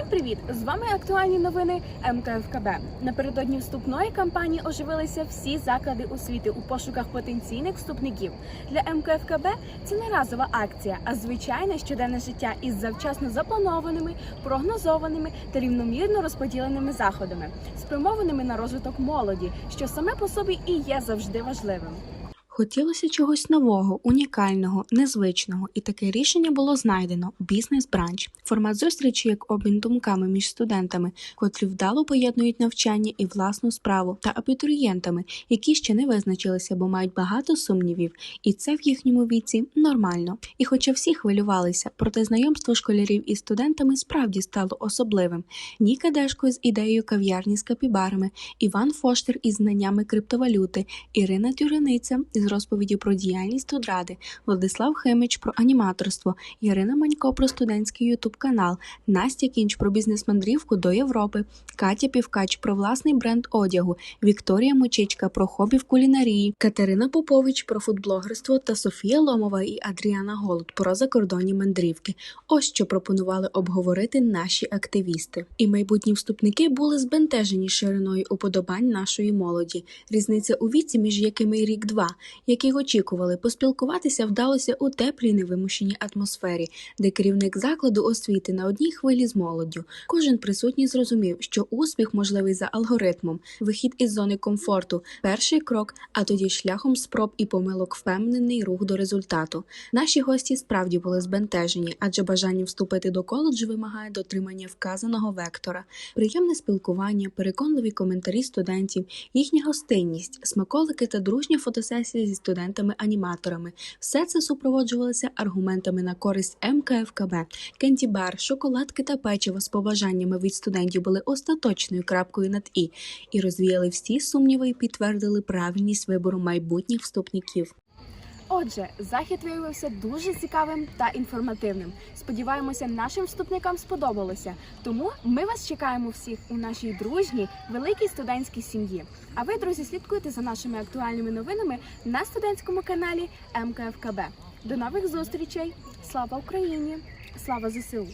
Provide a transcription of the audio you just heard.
привіт! З вами актуальні новини МКФКБ. Напередодні вступної кампанії оживилися всі заклади освіти у пошуках потенційних вступників. Для МКФКБ це не разова акція, а звичайне щоденне життя із завчасно запланованими, прогнозованими та рівномірно розподіленими заходами, спрямованими на розвиток молоді, що саме по собі і є завжди важливим. Хотілося чогось нового, унікального, незвичного, і таке рішення було знайдено бізнес-бранч. Формат зустрічі як обмін думками між студентами, котрі вдало поєднують навчання і власну справу, та абітурієнтами, які ще не визначилися, бо мають багато сумнівів, і це в їхньому віці нормально. І хоча всі хвилювалися, проте знайомство школярів із студентами справді стало особливим. Ніка Дешко з ідеєю кав'ярні з капібарами, Іван Фоштер із знаннями криптовалюти, Ірина Тюрениця з розповіді про діяльність Одради, Владислав Химич про аніматорство, Ярина Манько про студентський ютуб канал, Настя Кінч про бізнес-мандрівку до Європи, Катя Півкач про власний бренд одягу, Вікторія Мочичка про хобі в кулінарії, Катерина Попович про фудблогерство та Софія Ломова і Адріана Голод про закордонні мандрівки. Ось що пропонували обговорити наші активісти. І майбутні вступники були збентежені шириною уподобань нашої молоді. Різниця у віці, між якими рік-два, які очікували, поспілкуватися вдалося у теплій невимушеній атмосфері, де керівник закладу освіти на одній хвилі з молоддю. Кожен присутній зрозумів, що успіх можливий за алгоритмом, вихід із зони комфорту, перший крок, а тоді шляхом спроб і помилок впевнений рух до результату. Наші гості справді були збентежені, адже бажання вступити до коледжу вимагає дотримання вказаного вектора, приємне спілкування, переконливі коментарі студентів, їхня гостинність, смаколики та дружня фотосесія зі студентами-аніматорами. Все це супроводжувалося аргументами на користь МКФКБ. Кентібар, шоколадки та печиво з побажаннями від студентів були остаточною крапкою над і і розвіяли всі сумніви і підтвердили правильність вибору майбутніх вступників. Отже, захід виявився дуже цікавим та інформативним. Сподіваємося, нашим вступникам сподобалося. Тому ми вас чекаємо всіх у нашій дружній великій студентській сім'ї. А ви, друзі, слідкуйте за нашими актуальними новинами на студентському каналі МКФКБ. До нових зустрічей! Слава Україні! Слава ЗСУ!